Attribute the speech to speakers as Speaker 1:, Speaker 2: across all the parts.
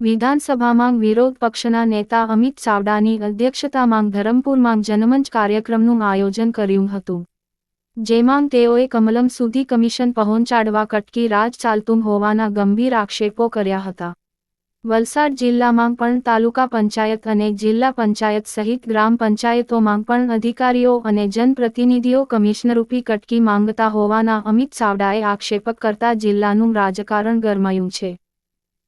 Speaker 1: વિધાનસભામાં વિરોધ પક્ષના નેતા અમિત ચાવડાની અધ્યક્ષતામાં ધરમપુરમાં જનમંચ કાર્યક્રમનું આયોજન કર્યું હતું, જેમાં તેઓએ કમલમ સુધી કમિશન પહોંચાડવા કટકી રાજ ચાલતું હોવાના ગંભીર આક્ષેપો કર્યા હતા. વલસાડ જિલ્લામાં પણ તાલુકા પંચાયત અને જિલ્લા પંચાયત સહિત ગ્રામ પંચાયતોમાં પણ અધિકારીઓ અને જનપ્રતિનિધિઓ કમિશનરૂપી કટકી માંગતા હોવાના અમિત ચાવડાએ આક્ષેપ કરતા જિલ્લાનું રાજકારણ ગરમાયું છે.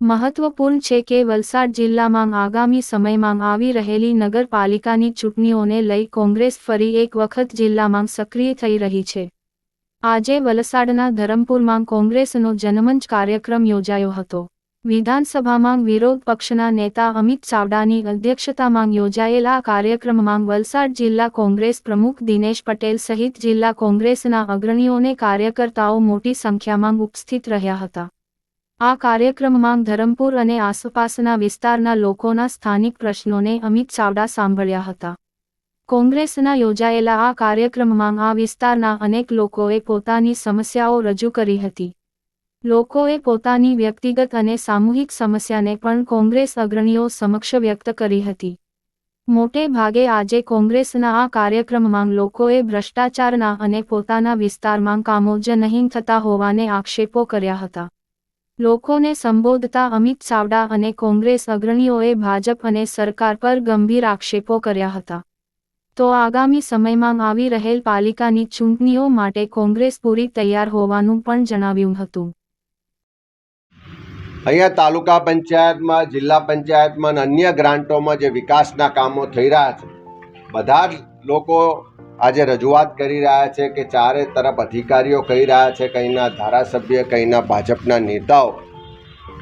Speaker 1: મહત્વપૂર્ણ છે કે વલસાડ જિલ્લામાં આગામી સમયમાં આવી રહેલી નગરપાલિકાની ચૂંટણીઓને લઈ કોંગ્રેસ ફરી એક વખત જિલ્લામાં સક્રિય થઈ રહી છે. આજે વલસાડના ધરમપુરમાં કોંગ્રેસનો જનમંચ કાર્યક્રમ યોજાયો હતો. વિધાનસભામાં વિરોધ પક્ષના નેતા અમિત ચાવડાની અધ્યક્ષતામાં યોજાયેલા કાર્યક્રમમાં વલસાડ જિલ્લા કોંગ્રેસ પ્રમુખ દિનેશ પટેલ સહિત જિલ્લા કોંગ્રેસના અગ્રણીઓને કાર્યકર્તાઓ મોટી સંખ્યામાં ઉપસ્થિત રહ્યા હતા. આ કાર્યક્રમમાં ધરમપુર અને આસપાસના વિસ્તારના લોકોના સ્થાનિક પ્રશ્નોને અમિત ચાવડા સાંભળ્યા હતા. કોંગ્રેસના યોજાયેલા આ કાર્યક્રમમાં આ વિસ્તારના અનેક લોકોએ પોતાની સમસ્યાઓ રજૂ કરી હતી. લોકોએ પોતાની વ્યક્તિગત અને સામૂહિક સમસ્યાને પણ કોંગ્રેસ અગ્રણીઓ સમક્ષ વ્યક્ત કરી હતી. મોટે ભાગે આજે કોંગ્રેસના આ કાર્યક્રમમાં લોકોએ ભ્રષ્ટાચારના અને પોતાના વિસ્તારમાં કામો જ નહીં થતા હોવાને આક્ષેપો કર્યા હતા. લોકોને સંબોધતા અમિત ચાવડા અને કોંગ્રેસ અગ્રણીઓએ ભાજપ અને સરકાર પર ગંભીર આક્ષેપો કર્યા હતા. તો આગામી સમયમાં આવી રહેલ પાલિકાની ચૂંટણીઓ માટે કોંગ્રેસ પૂરી તૈયાર હોવાનું પણ જણાવ્યું હતું.
Speaker 2: અહીંયા તાલુકા પંચાયતમાં, જિલ્લા પંચાયતમાં અને અન્ય ગ્રાન્ટોમાં જે વિકાસના કામો થઈ રહ્યા છે, બધા જ લોકો આજે રજૂઆત કરી રહ્યા છે કે ચારે તરફ અધિકારીઓ કહી રહ્યા છે કંઈના ધારાસભ્ય કંઈના ભાજપના નેતાઓ.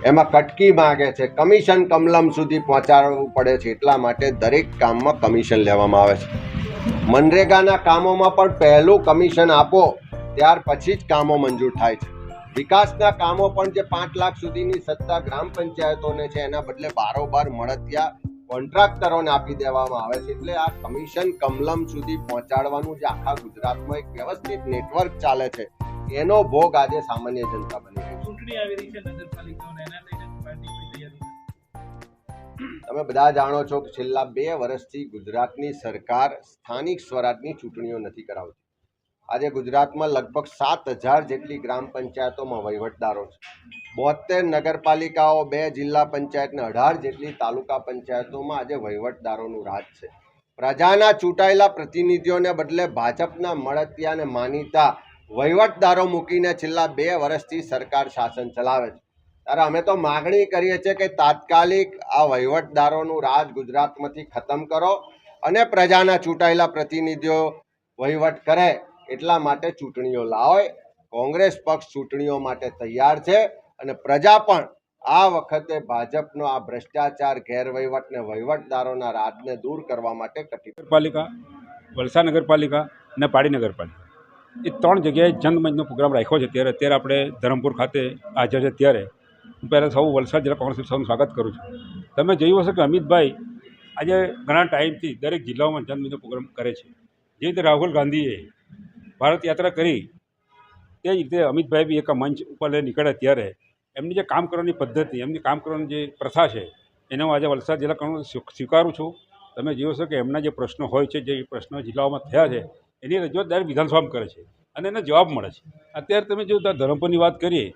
Speaker 2: એમાં કટકી માગે છે. કમિશન કમલમ સુધી પહોંચાડવું પડે છે. એટલા માટે દરેક કામમાં કમિશન લેવામાં આવે છે. મનરેગાના કામોમાં પણ પહેલું કમિશન આપો, ત્યાર પછી જ કામો મંજૂર થાય છે. વિકાસના કામો પણ જે પાંચ લાખ સુધીની સત્તા ગ્રામ પંચાયતોને છે, એના બદલે બારોબાર મળતિયા કોન્ટ્રાક્ટરોને આપી દેવામાં આવે છે. એટલે આ કમિશન કમલમ સુધી પહોંચાડવાનું જે આખા ગુજરાતમાં એક વ્યવસ્થિત નેટવર્ક ચાલે છે. એનો ભોગ આજે સામાન્ય જનતા બની રહી
Speaker 3: ચૂંટણી આવી રહી છે. નગરપાલિકાઓને
Speaker 2: તમે બધા જાણો છો કે છેલ્લા બે વર્ષથી ગુજરાતની સરકાર સ્થાનિક સ્વરાજની ચૂંટણીઓ નથી કરાવતી. આજે ગુજરાતમાં લગભગ સાત હજાર જેટલી ગ્રામ પંચાયતોમાં વહીવટદારો છે. બોતેર નગરપાલિકાઓ, બે જિલ્લા પંચાયત ને અઢાર જેટલી તાલુકા પંચાયતોમાં આજે વહીવટદારોનું રાજ છે. પ્રજાના ચૂંટાયેલા પ્રતિનિધિઓને બદલે ભાજપના મળતિયાને માનીતા વહીવટદારો મૂકીને છેલ્લા બે વર્ષથી સરકાર શાસન ચલાવે છે. ત્યારે અમે તો માગણી કરીએ છીએ કે તાત્કાલિક આ વહીવટદારોનું રાજ ગુજરાતમાંથી ખતમ કરો અને પ્રજાના ચૂંટાયેલા પ્રતિનિધિઓ વહીવટ કરે. એટલા માટે ચૂંટણીઓ લાવે. કોંગ્રેસ પક્ષ ચૂંટણીઓ માટે તૈયાર છે અને પ્રજા પણ આ વખતે ભાજપનો આ ભ્રષ્ટાચાર, ગેરવહીવટ ને વહીવટદારોના રાજને દૂર કરવા માટે
Speaker 4: નગરપાલિકા, વલસાડ નગરપાલિકા અને પાડી નગરપાલિકા. એ ત્રણ જગ્યાએ જનમંચનો પ્રોગ્રામ રાખ્યો છે. ત્યારે અત્યારે આપણે ધરમપુર ખાતે હાજર છે. ત્યારે હું પહેલાં સૌ વલસાડ જિલ્લા કોંગ્રેસ સૌનું સ્વાગત કરું છું. તમે જોયું હશે કે અમિતભાઈ આજે ઘણા ટાઈમથી દરેક જિલ્લાઓમાં જનમંચનો પ્રોગ્રામ કરે છે. જે રીતે રાહુલ ગાંધીએ ભારત યાત્રા કરી, તે જ રીતે અમિતભાઈ બી એક મંચ ઉપર નીકળ્યા ત્યારે, એમની જે કામ કરવાની પદ્ધતિ, એમની કામ કરવાની જે પ્રથા છે, એને હું આજે વલસાડ જિલ્લા સ્વી- સ્વીકારું છું. તમે જુઓ છો કે એમના જે પ્રશ્નો હોય છે, જે પ્રશ્નો જિલ્લાઓમાં થયા છે, એની રજૂઆત દર વિધાનસભામાં કરે છે અને એને જવાબ મળે છે. અત્યારે તમે જો ધરમપુરની વાત કરીએ,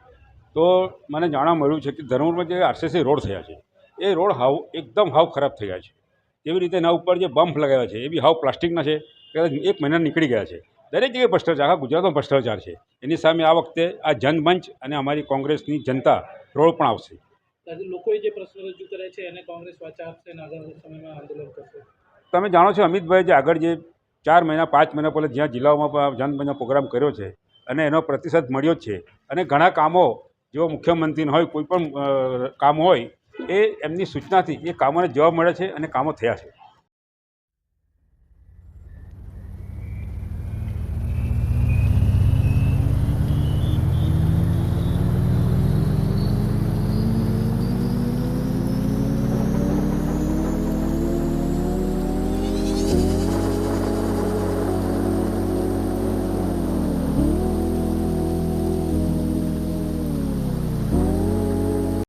Speaker 4: તો મને જાણવા મળ્યું છે કે ધરમપુરમાં જે આરસીસી રોડ થયા છે, એ રોડ હાવ, એકદમ હાવ ખરાબ થયા છે. તેવી રીતે એના ઉપર જે બમ્પ લગાવ્યા છે, એ બી હાવ પ્લાસ્ટિકના છે, કદાચ એક મહિના નીકળી ગયા છે. દરેક જગ્યાએ ભ્રષ્ટાચાર આખા ગુજરાતમાં ભ્રષ્ટાચાર છે. એની સામે આ વખતે આ જનમંચ અને અમારી કોંગ્રેસની જનતા રોડ પણ આવશે.
Speaker 3: લોકોએ જે પ્રશ્ન રજૂ કર્યા છે એને કોંગ્રેસ વાચા આપશે અને આગામી સમયમાં આંદોલન કરશે?
Speaker 4: તમે જાણો છો અમિતભાઈ જે આગળ જે ચાર મહિના પાંચ મહિના પહેલાં જ્યાં જિલ્લાઓમાં પણ જનમંચનો પ્રોગ્રામ કર્યો છે અને એનો પ્રતિસાદ મળ્યો જ છે અને ઘણા કામો જેઓ મુખ્યમંત્રીને હોય કોઈ પણ કામ હોય એ એમની સૂચનાથી એ કામોને જવાબ મળે છે અને કામો થયા છે.